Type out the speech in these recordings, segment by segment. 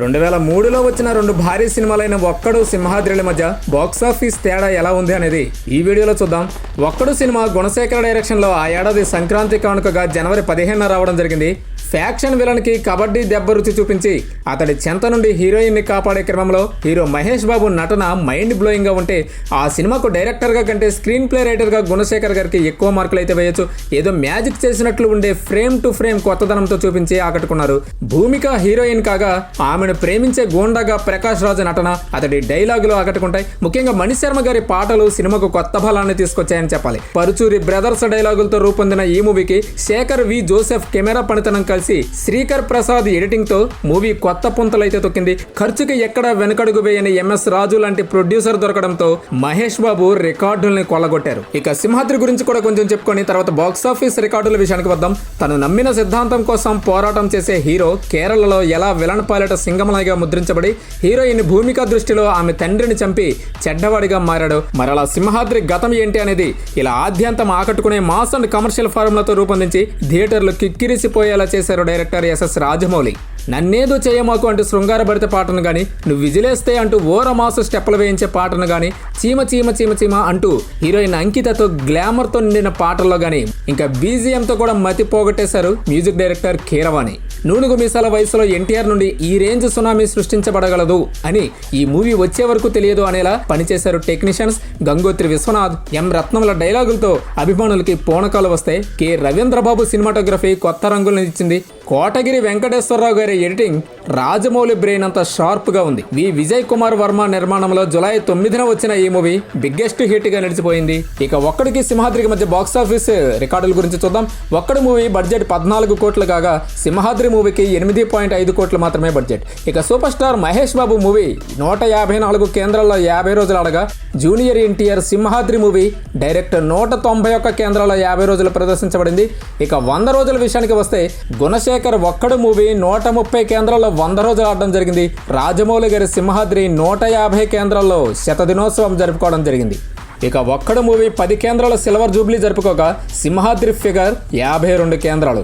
రెండు వేల మూడులో వచ్చిన రెండు భారీ సినిమాలైన ఒక్కడు సింహాద్రిల మధ్య బాక్సాఫీస్ తేడా ఎలా ఉంది అనేది ఈ వీడియోలో చూద్దాం. ఒక్కడు సినిమా గుణశేఖర డైరెక్షన్లో ఆ ఏడాది సంక్రాంతి కానుకగా జనవరి పదిహేనున రావడం జరిగింది. ఫ్యాక్షన్ విలన్కి కబడ్డీ దెబ్బ రుచి చూపించి అతడి చెంత నుండి హీరోయిన్ని కాపాడే క్రమంలో హీరో మహేష్ బాబు నటన మైండ్ బ్లోయింగ్గా ఉంటే ఆ సినిమాకు డైరెక్టర్గా కంటే స్క్రీన్ ప్లే రైటర్గా గుణశేఖర్ గారికి ఎక్కువ మార్కులు అయితే వేయొచ్చు. ఏదో మ్యాజిక్ చేసినట్లు ఉండే ఫ్రేమ్ టు ఫ్రేమ్ కొత్తదనంతో చూపించి ఆకట్టుకున్నారు. భూమిక హీరోయిన్ కాగా ఆమెను ప్రేమించే గోండాగా ప్రకాష్ రాజు నటన అతడి డైలాగులు ఆకట్టుకుంటాయి. ముఖ్యంగా మణిశర్మ గారి పాటలు సినిమాకు కొత్త బలాన్ని తీసుకొచ్చాయని చెప్పాలి. పరుచూరి బ్రదర్స్ డైలాగులతో రూపొందిన ఈ మూవీకి శేఖర్ వి జోసెఫ్ కెమెరా పనితనం కలిసి శ్రీకర్ ప్రసాద్ ఎడిటింగ్తో మూవీ కొత్త పుంతలైతే తొక్కింది. ఖర్చుకి ఎక్కడ వెనకడుగు వేయని ఎంఎస్ రాజు లాంటి ప్రొడ్యూసర్ దొరకడంతో మహేష్ బాబు రికార్డుల్ని కొల్లగొట్టారు. ఇక సింహాద్రి గురించి కూడా కొంచెం చెప్పుకొని తర్వాత బాక్సాఫీస్ రికార్డుల విషయానికి వద్దాం. తను నమ్మిన సిద్ధాంతం కోసం పోరాటం చేసే హీరో కేరళలో ఎలా విలన్ పాలెట సింగమలాగా ముద్రించబడి హీరోయిన్ భూమిక దృష్టిలో ఆమె తండ్రిని చంపి చెడ్డవాడిగా మారాడు. మరలా సింహాద్రి గతం ఏంటి అనేది ఇలా ఆద్యంతం ఆకట్టుకునే మాస్ అండ్ కమర్షియల్ ఫార్ములతో రూపొందించి థియేటర్లు కిక్కిరిసిపోయేలా చేశారు డైరెక్టర్ ఎస్ఎస్ రాజమౌళి. నన్నేదో చేయమాకు అంటూ శృంగారపడితే పాటను కానీ నువ్వు విజిలేస్తే అంటూ ఓరమాసు స్టెప్పులు వేయించే పాటను కానీ చీమ చీమ చీమ చీమ అంటూ హీరోయిన్ అంకితతో గ్లామర్తో నిండిన పాటల్లో కానీ ఇంకా బీజిఎంతో కూడా మతి పోగొట్టేశారు మ్యూజిక్ డైరెక్టర్ కీరవాణి. నూనెగు మీసాల వయసులో ఎన్టీఆర్ నుండి ఈ రేంజ్ సునామీ సృష్టించబడగలదు అని ఈ మూవీ వచ్చే వరకు తెలియదు అనేలా పనిచేశారు టెక్నీషియన్స్ గంగోత్రి విశ్వనాథ్. ఎం రత్నముల డైలాగులతో అభిమానులకి పోనకాలు వస్తే కె రవీంద్రబాబు సినిమాటోగ్రఫీ కొత్త రంగులను ఇచ్చింది కోటగిరి వెంకటేశ్వరరావు గారి ఎడిటింగ్ రాజమౌళి బ్రెయిన్ అంత షార్ప్గా ఉంది. వి విజయ్ కుమార్ వర్మ నిర్మాణంలో జులై తొమ్మిదిన వచ్చిన ఈ మూవీ బిగ్గెస్ట్ హిట్గా నిలిచిపోయింది. ఇక ఒక్కడికి సింహాద్రికి మధ్య బాక్స్ ఆఫీస్ రికార్డుల గురించి చూద్దాం. ఒక్కడి మూవీ బడ్జెట్ పద్నాలుగు కోట్లు కాగా సింహాద్రి మూవీకి ఎనిమిది పాయింట్ ఐదు కోట్లు మాత్రమే బడ్జెట్. ఇక super star Mahesh Babu movie నూట యాభై నాలుగు కేంద్రాల్లో యాభై రోజులు ఆడగా junior NTR Simhadri movie direct నూట తొంభై ఒక్క కేంద్రాల్లో యాభై రోజులు ప్రదర్శించబడింది. ఇక వంద రోజుల విషయానికి వస్తే గుణశేఖర్ ఒక్కడు మూవీ నూట ముప్పై కేంద్రాల్లో వంద రోజులు ఆడడం జరిగింది. రాజమౌళి గారి సింహాద్రి నూట యాభై కేంద్రాల్లో శతదినోత్సవం జరుపుకోవడం జరిగింది. ఇక ఒక్కడు మూవీ పది కేంద్రాల సిల్వర్ జూబ్లీ జరుపుకోగా సింహాద్రి ఫిగర్ యాభై రెండు కేంద్రాలు.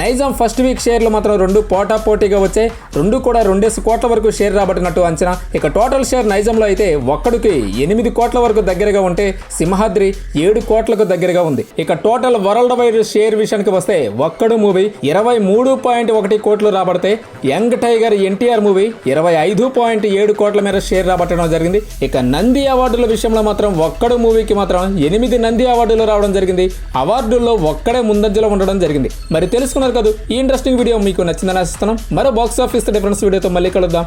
నైజాం ఫస్ట్ వీక్ షేర్లు మాత్రం రెండు పోటా పోటీగా వచ్చాయి రెండు కూడా రెండేసి కోట్ల వరకు షేర్ రాబట్టినట్టు అంచనా. ఇక టోటల్ షేర్ నైజాంలో అయితే ఒక్కడికి ఎనిమిది కోట్ల వరకు దగ్గరగా ఉంటే సింహాద్రి ఏడు కోట్లకు దగ్గరగా ఉంది. ఇక టోటల్ వరల్డ్ వైడ్ షేర్ విషయానికి వస్తే ఒక్కడు మూవీ ఇరవై మూడు పాయింట్ ఒకటి కోట్లు రాబడితే యంగ్ టైగర్ ఎన్టీఆర్ మూవీ ఇరవై ఐదు పాయింట్ ఏడు కోట్ల మేర షేర్ రాబట్టడం జరిగింది. ఇక నంది అవార్డుల విషయంలో మాత్రం ఒక్కడు మూవీకి మాత్రం ఎనిమిది నంది అవార్డులు రావడం జరిగింది. అవార్డుల్లో ఒక్కడే ముందంజలో ఉండడం జరిగింది. మరి చూస్తున్నారు కదా ఈ ఇంట్రెస్టింగ్ వీడియో మీకు నచ్చిందని ఆశిస్తున్నాం. మరో బాక్స్ ఆఫీస్ డిఫరెన్స్ వీడియోతో మళ్ళీ కలుద్దాం.